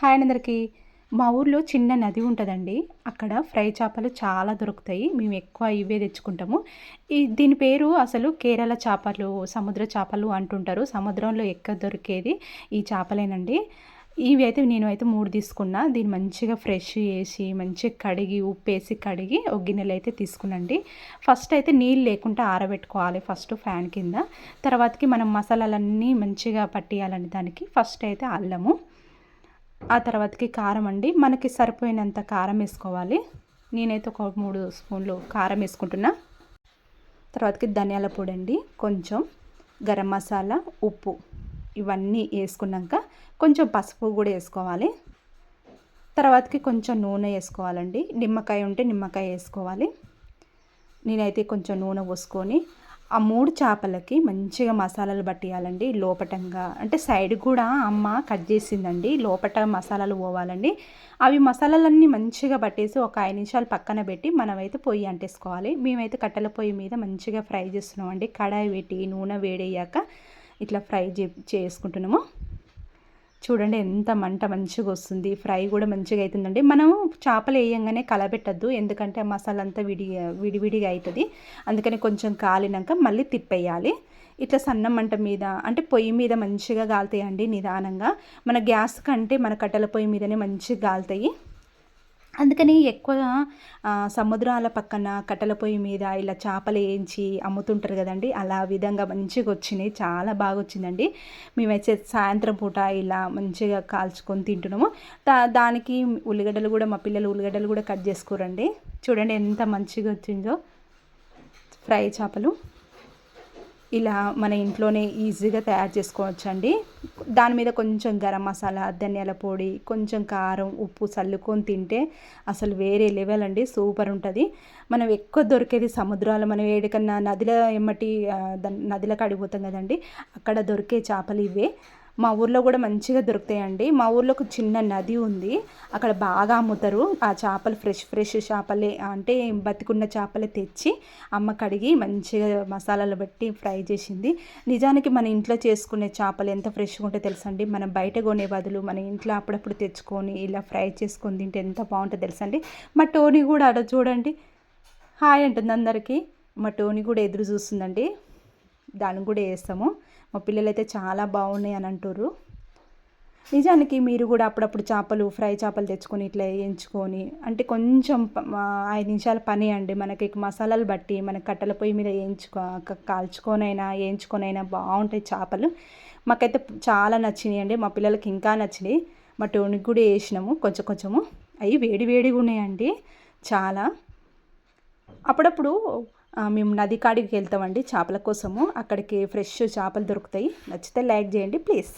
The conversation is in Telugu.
హాయ్ అందరికీ. మా ఊర్లో చిన్న నది ఉంటుందండి. అక్కడ ఫ్రై చేపలు చాలా దొరుకుతాయి. మేము ఎక్కువ ఇవే తెచ్చుకుంటాము. ఈ దీని పేరు అసలు కేరళ చేపలు సముద్ర చేపలు అంటుంటారు. సముద్రంలో ఎక్కువ దొరికేది ఈ చేపలేనండి. ఇవి అయితే నేను అయితే మూడు తీసుకున్నా. దీన్ని మంచిగా ఫ్రెష్ చేసి మంచిగా కడిగి ఉప్పు వేసి కడిగి ఒక గిన్నెలు అయితే తీసుకునండి ఫస్ట్ అయితే నీళ్ళు లేకుండా ఆరబెట్టుకోవాలి ఫస్ట్ ఫ్యాన్ కింద. తర్వాతకి మనం మసాలాలన్నీ మంచిగా పట్టియాలండి దానికి. ఫస్ట్ అయితే అల్లము. ఆ తర్వాతకి కారం అండి. మనకి సరిపోయినంత కారం వేసుకోవాలి. నేనైతే ఒక మూడు స్పూన్లు కారం వేసుకుంటున్నా. తర్వాతకి ధనియాల పొడి అండి. కొంచెం గరం మసాలా ఉప్పు ఇవన్నీ వేసుకున్నాక కొంచెం పసుపు కూడా వేసుకోవాలి. తర్వాతకి కొంచెం నూనె వేసుకోవాలండి. నిమ్మకాయ ఉంటే నిమ్మకాయ వేసుకోవాలి. నేనైతే కొంచెం నూనె పోసుకొని ఆ మూడు చేపలకి మంచిగా మసాలాలు పట్టియాలండి. లోపటంగా అంటే సైడ్ కూడా అమ్మ కట్ చేసిందండి. లోపట మసాలాలు పోవాలండి. అవి మసాలాలన్నీ మంచిగా పట్టేసి ఒక ఐదు నిమిషాలు పక్కన పెట్టి మనమైతే పొయ్యి అంటేసుకోవాలి. మేమైతే కట్టెల పొయ్యి మీద మంచిగా ఫ్రై చేస్తున్నామండి. కడాయి పెట్టి నూనె వేడయ్యాక ఇట్లా ఫ్రై చే చేసుకుంటున్నాము. చూడండి ఎంత మంట మంచిగా వస్తుంది. ఫ్రై కూడా మంచిగా అవుతుందండి మనం చేపలు వేయంగానే కలబెట్టద్దు. ఎందుకంటే మసాలా అంతా విడి విడివిడిగా అవుతుంది అందుకని కొంచెం కాలినాక మళ్ళీ తిప్పేయాలి. ఇట్లా సన్న మంట మీద అంటే పొయ్యి మీద మంచిగా కాలుతాయండి నిదానంగా. మన గ్యాస్ కంటే మన కట్టెల పొయ్యి మీదనే మంచిగా కాలుతాయి అందుకని ఎక్కువ సముద్రాల పక్కన కట్టెల పొయ్యి మీద ఇలా చేపలు వేయించి అమ్ముతుంటారు కదండి. అలా విధంగా మంచిగా వచ్చినాయి. చాలా బాగా వచ్చిందండి. మేమైతే సాయంత్రం పూట ఇలా మంచిగా కాల్చుకొని తింటున్నాము. దా దానికి ఉల్లిగడ్డలు కూడా మా పిల్లలు ఉల్లిగడ్డలు కూడా కట్ చేసుకోరండి. చూడండి ఎంత మంచిగా వచ్చిందో. ఫ్రై చేపలు. ఇలా మన ఇంట్లోనే ఈజీగా తయారు చేసుకోవచ్చండి. దాని మీద కొంచెం గరం మసాలా ధనియాల పొడి కొంచెం కారం ఉప్పు చల్లుకొని తింటే అసలు వేరే లెవెల్ అండి సూపర్ ఉంటుంది. మనం ఎక్కువ దొరికేది సముద్రాలు మనం ఏడికన్నా నదిల ఎమ్మటి నదిలకు అడిగిపోతాం కదండి అక్కడ దొరికే చేపలు ఇవే. మా ఊర్లో కూడా మంచిగా దొరుకుతాయండి. మా ఊర్లో ఒక చిన్న నది ఉంది. అక్కడ బాగా అమ్ముతారు. ఆ చేపలు ఫ్రెష్ ఫ్రెష్ చేపలే అంటే బతికున్న చేపలే తెచ్చి అమ్మ కడిగి మంచిగా మసాలాలు పెట్టి ఫ్రై చేసింది. నిజానికి మన ఇంట్లో చేసుకునే చేపలు ఎంత ఫ్రెష్గా ఉంటే తెలుసండి. మనం బయట కొనే బదులు మన ఇంట్లో అప్పుడప్పుడు తెచ్చుకొని ఇలా ఫ్రై చేసుకొని తింటే ఎంత బాగుంటుందో తెలుసండి. మా టోనీ కూడా అక్కడ చూడండి. హాయ్ అంటుంది అందరికీ. మా టోనీ కూడా ఎదురు చూస్తుందండి. దాన్ని కూడా వేస్తాము. మా పిల్లలు అయితే చాలా బాగున్నాయి అని అంటారు నిజానికి మీరు కూడా అప్పుడప్పుడు చేపలు ఫ్రై చేపలు తెచ్చుకొని ఇట్లా వేయించుకొని అంటే కొంచెం ఐదు నిమిషాల పని అండి. మనకి మసాలాలు బట్టి మన కట్టెల పొయ్యి మీద వేయించుకో కాల్చుకొనైనా వేయించుకొనైనా బాగుంటాయి చేపలు. మాకైతే చాలా నచ్చినాయి అండి. మా పిల్లలకి ఇంకా నచ్చినాయి. మా టోనికి కూడా వేసినాము కొంచెం కొంచెము. అవి వేడి వేడిగా ఉన్నాయండి. చాలా. అప్పుడప్పుడు మేము నది కాడికి వెళ్తామండి చేపల కోసము. అక్కడికి ఫ్రెష్ చేపలు దొరుకుతాయి. నచ్చితే లైక్ చేయండి ప్లీజ్.